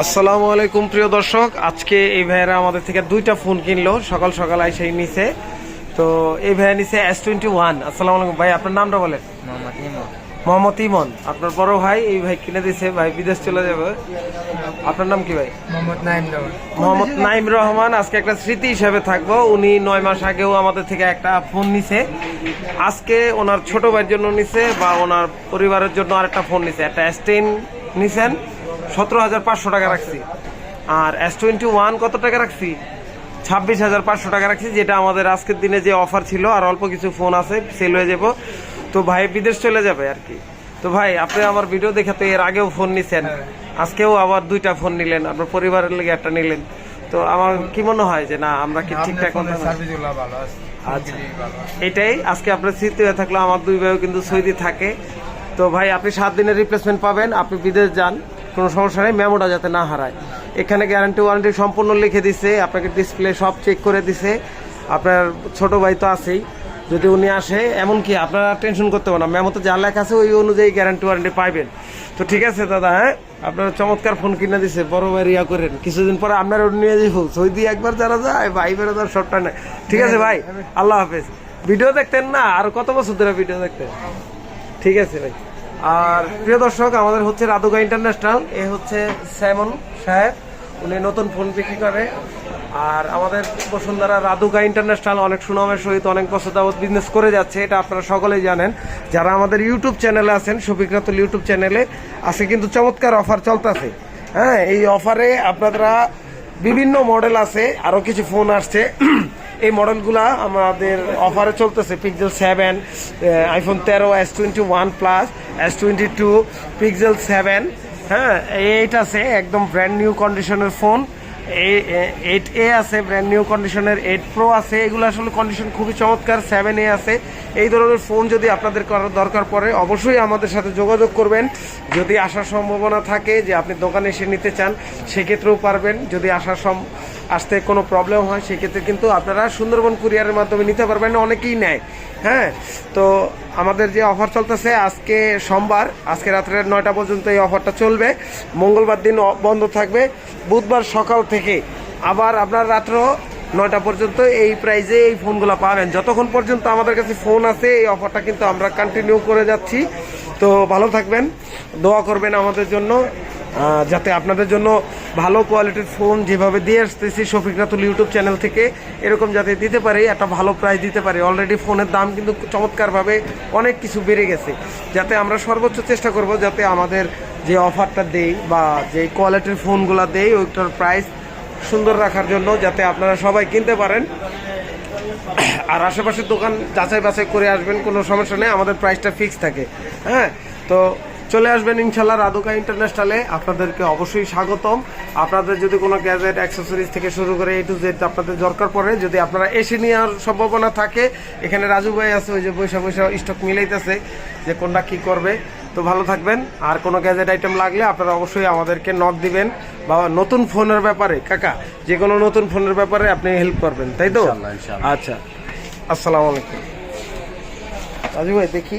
আসসালামু আলাইকুম প্রিয় দর্শক। আজকে এই ভাইয়েরা আমাদের থেকে দুইটা ফোন কিনলো। সকাল সকাল আইসাই নিছে। তো এই ভাইয়া নিছে এস টোয়েন্টি ওয়ান আসসালামু আলাইকুম ভাই আপনার নামটা বলেন? মোহাম্মদ ইমন। মোহাম্মদ ইমন। আপনার বড় ভাই এই ভাই কিনে দিছে ভাই বিদেশ চলে যাবে। আপনার নাম কি ভাই? মোহাম্মদ নাইম রহমান। মোহাম্মদ নাইম রহমান আজকে একটা স্মৃতি হিসেবে থাকব। উনি নয় মাস আগেও আমাদের থেকে একটা ফোন নিছে। আজকে ওনার ছোট ভাইয়ের জন্য নিছে বা ওনার পরিবারের জন্য আরেকটা ফোন নিছে। একটা এস টেন নিছেন। সতেরো হাজার পাঁচশো টাকা রাখছি। আর এস টোয়েন্টি ওয়ান কত টাকা রাখছি? ছাব্বিশ হাজার পাঁচশো টাকা রাখছি যেটা আমাদের আজকের দিনে যে অফার ছিল আর অল্প কিছু ফোন আছে সেল হয়ে যাব। তো ভাই বিদেশ চলে যাবে আর কি। তো ভাই আপনি আমার ভিডিও দেখে তো এর আগেও ফোন নিছেন। আজকেও আবার দুইটা ফোন নিলেন আপনার পরিবারের লেগে একটা নিলেন। তো আমার কি মনে হয় যে না আমরা কি ঠিকঠাক আচ্ছা। এটাই আজকে আপনার স্মৃতি হয়ে থাকল আমার দুই ভাইও কিন্তু সৌদি থাকে। তো ভাই আপনি সাত দিনের রিপ্লেসমেন্ট পাবেন আপনি বিদেশ যান। কোনো সমস্যা নেই, মেমোটা যাতে না হারায়। এখানে গ্যারান্টি ওয়ারেন্টি সম্পূর্ণ লিখে দিছে, আপনাকে ডিসপ্লে সব চেক করে দিছে। আপনার ছোট ভাই তো আছেই। যদি উনি আসে, এমনকি আপনারা টেনশন করতে পারেন মেমোতে যা লেখা আছে ওই অনুযায়ী গ্যারান্টি ওয়ারেন্টি পাইবেন। তো ঠিক আছে দাদা হ্যাঁ? আপনার চমৎকার ফোন কিনে দিছে, বড় ভাই ইয়া করেন। কিছুদিন পরে আপনার নিয়ে যাব সৌদি একবার যারা যায়, ভাই বেরোদার শর্টটা নেয়। ঠিক আছে ভাই, আল্লাহ হাফেজ। ভিডিও দেখতেন না, আর কত বছর ধরে ভিডিও দেখতেন? ঠিক আছে ভাই। আর প্রিয় দর্শক, আমাদের হচ্ছে রাধুকা ইন্টারন্যাশনাল, এ হচ্ছে স্যামন সাহেব। উনি নতুন ফোন বিক্রি করে। আর আমাদের বসুন্ধরা রাধুকা ইন্টারন্যাশনাল অনেক সুনামের সহিত অনেক বছর যাবত বিজনেস করে যাচ্ছে, এটা আপনারা সকলেই জানেন। যারা আমাদের ইউটিউব চ্যানেলে আছেন, শফিক ইউটিউব চ্যানেলে আজকে কিন্তু চমৎকার অফার চলতেছে। হ্যাঁ এই অফারে আপনারা বিভিন্ন মডেল আছে আরও কিছু ফোন আসছে। এই মডেলগুলা আমাদের অফারে চলতেছে পিক্সেল সেভেন আইফোন তেরো S twenty one plus S twenty two pixel seven হ্যাঁ এইট আছে, একদম ব্র্যান্ড নিউ কন্ডিশনের ফোন এইট এ আছে ব্র্যান্ড নিউ কন্ডিশনের এইট প্রো আছে, এগুলো আসলে কন্ডিশন খুবই চমৎকার সেভেন এ আছে। এই ধরনের ফোন যদি আপনাদের করার দরকার পড়ে, অবশ্যই আমাদের সাথে যোগাযোগ করবেন। যদি আসার সম্ভাবনা থাকে যে আপনি দোকানে এসে নিতে চান, সেক্ষেত্রেও পারবেন। যদি আসার সম আসতে কোনো প্রবলেম হয়, সেক্ষেত্রে কিন্তু আপনারা সুন্দরবন কুরিয়ারের মাধ্যমে নিতে পারবেন অনেকেই নেয়। হ্যাঁ? তো আমাদের যে অফার চলতেছে আজকে সোমবার, আজকে রাত্রে নয়টা পর্যন্ত এই অফারটা চলবে। মঙ্গলবার দিন বন্ধ থাকবে। বুধবার সকাল থেকে আবার আপনার রাত্র নয়টা পর্যন্ত এই প্রাইজে এই ফোনগুলো পাবেন। যতক্ষণ পর্যন্ত আমাদের কাছে ফোন আছে, এই অফারটা কিন্তু আমরা কন্টিনিউ করে যাচ্ছি। তো ভালো থাকবেন, দোয়া করবেন আমাদের জন্য। যাতে আপনাদের জন্য ভালো কোয়ালিটির ফোন যেভাবে দিয়ে আসতেছি শফিক রাতুল ইউটিউব চ্যানেল থেকে, এরকম যাতে দিতে পারি, একটা ভালো প্রাইস দিতে পারি। অলরেডি ফোনের দাম কিন্তু চমৎকারভাবে অনেক কিছু বেড়ে গেছে। যাতে আমরা সর্বোচ্চ চেষ্টা করব যাতে আমাদের যে অফারটা দেই বা যে কোয়ালিটির ফোনগুলো দেই, ওইটার প্রাইস সুন্দর রাখার জন্য যাতে আপনারা সবাই কিনতে পারেন। আর আশেপাশের দোকান যাচাই বাছাই করে আসবেন, কোনো সমস্যা নেই, আমাদের প্রাইসটা ফিক্স থাকে। হ্যাঁ তো চলে আসবেন ইনশাল্লাহ রাধুকা ইন্টারন্যাশনালে। আপনাদেরকে অবশ্যই স্বাগতম। আপনাদের যদি কোনো গ্যাজেট অ্যাক্সেসরিজ থেকে শুরু করে এই টু জেড আপনাদের দরকার পড়ে যদি আপনারা এসে নেওয়ার সম্ভাবনা থাকে এখানে রাজু ভাই আছে ওই যে বৈশা বৈশা স্টক মিলাইতেছে যে কোনটা কি করবে। তো ভালো থাকবেন। আর কোনো গ্যাজেট আইটেম লাগলে আপনারা অবশ্যই আমাদেরকে নক দিবেন। বা নতুন ফোনের ব্যাপারে কাকা যে কোনো নতুন ফোনের ব্যাপারে আপনি হেল্প করবেন তাই তো? আচ্ছা আসসালামু আলাইকুম। রাজু ভাই দেখি।